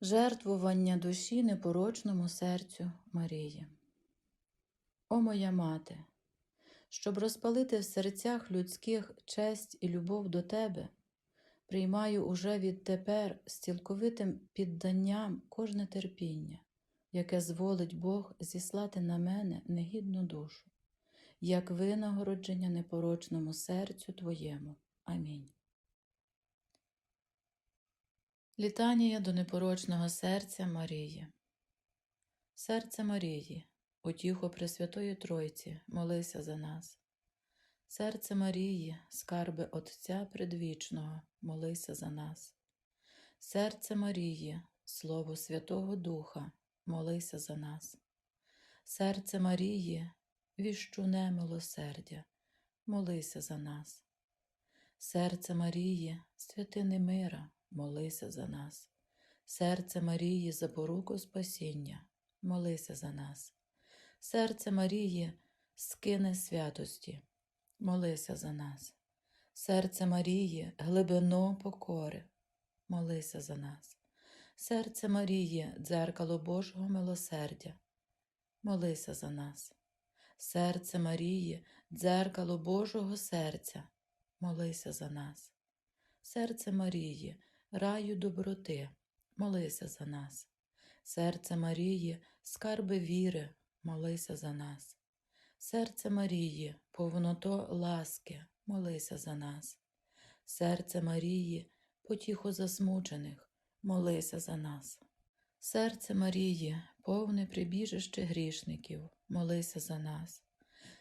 Жертвування душі непорочному серцю Марії. О моя мати, щоб розпалити в серцях людських честь і любов до тебе, приймаю уже відтепер з цілковитим підданням кожне терпіння, яке зволить Бог зіслати на мене негідну душу, як винагородження непорочному серцю Твоєму. Амінь. Літанія до непорочного серця Марії. Серце Марії, утіхо Пресвятої Тройці, молися за нас. Серце Марії, скарби Отця Предвічного, молися за нас. Серце Марії, Слово Святого Духа, молися за нас. Серце Марії, віщуне милосердя, молися за нас. Серце Марії, святини мира, молися за нас. Серце Марії, запоруку спасіння, молися за нас. Серце Марії, скине святості, молися за нас. Серце Марії, глибино покори, молися за нас. Серце Марії, дзеркало Божого милосердя, молися за нас. Серце Марії, дзеркало Божого серця, молися за нас. Серце Марії, раю доброти, молися за нас. Серце Марії, скарби віри, молися за нас. Серце Марії, повното ласки, молися за нас. Серце Марії, потіху засмучених, молися за нас. Серце Марії, повне прибіжище грішників, молися за нас.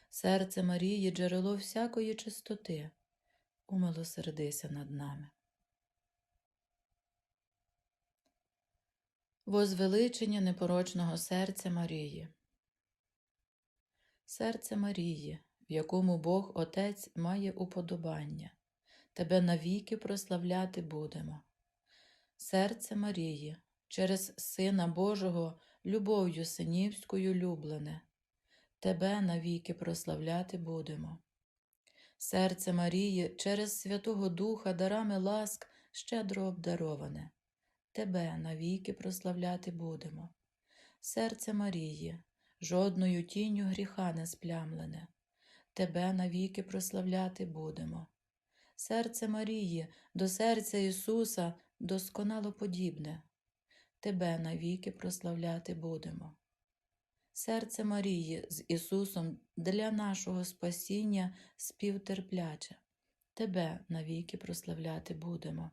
Серце Марії, джерело всякої чистоти, умилосердися над нами. Возвеличення непорочного серця Марії. Серце Марії, в якому Бог Отець має уподобання, Тебе навіки прославляти будемо. Серце Марії, через Сина Божого, любов'ю синівською люблене, Тебе навіки прославляти будемо. Серце Марії, через Святого Духа дарами ласк щедро обдароване, Тебе навіки прославляти будемо. Серце Марії, жодною тінню гріха не сплямлене, Тебе навіки прославляти будемо. Серце Марії, до серця Ісуса досконало подібне, Тебе навіки прославляти будемо. Серце Марії з Ісусом для нашого спасіння співтерпляче, Тебе навіки прославляти будемо.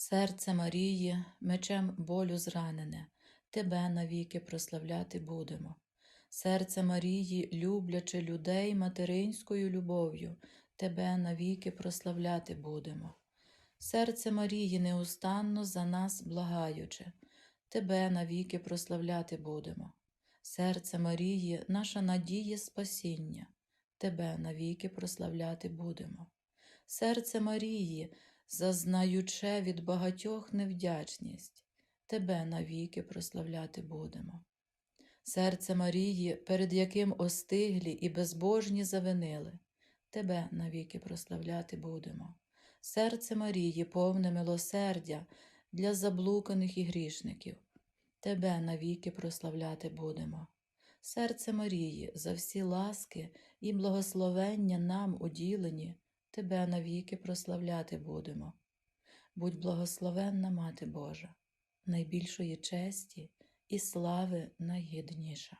Серце Марії, мечем болю зранене, Тебе навіки прославляти будемо. Серце Марії, люблячи людей материнською любов'ю, Тебе навіки прославляти будемо. Серце Марії, неустанно за нас благаючи, Тебе навіки прославляти будемо. Серце Марії, наша надія спасіння, Тебе навіки прославляти будемо. Серце Марії, зазнаюче від багатьох невдячність, Тебе навіки прославляти будемо. Серце Марії, перед яким остиглі і безбожні завинили, Тебе навіки прославляти будемо. Серце Марії, повне милосердя для заблуканих і грішників, Тебе навіки прославляти будемо. Серце Марії, за всі ласки і благословення нам уділені, Тебе навіки прославляти будемо. Будь благословенна, Мати Божа, найбільшої честі і слави найгідніша.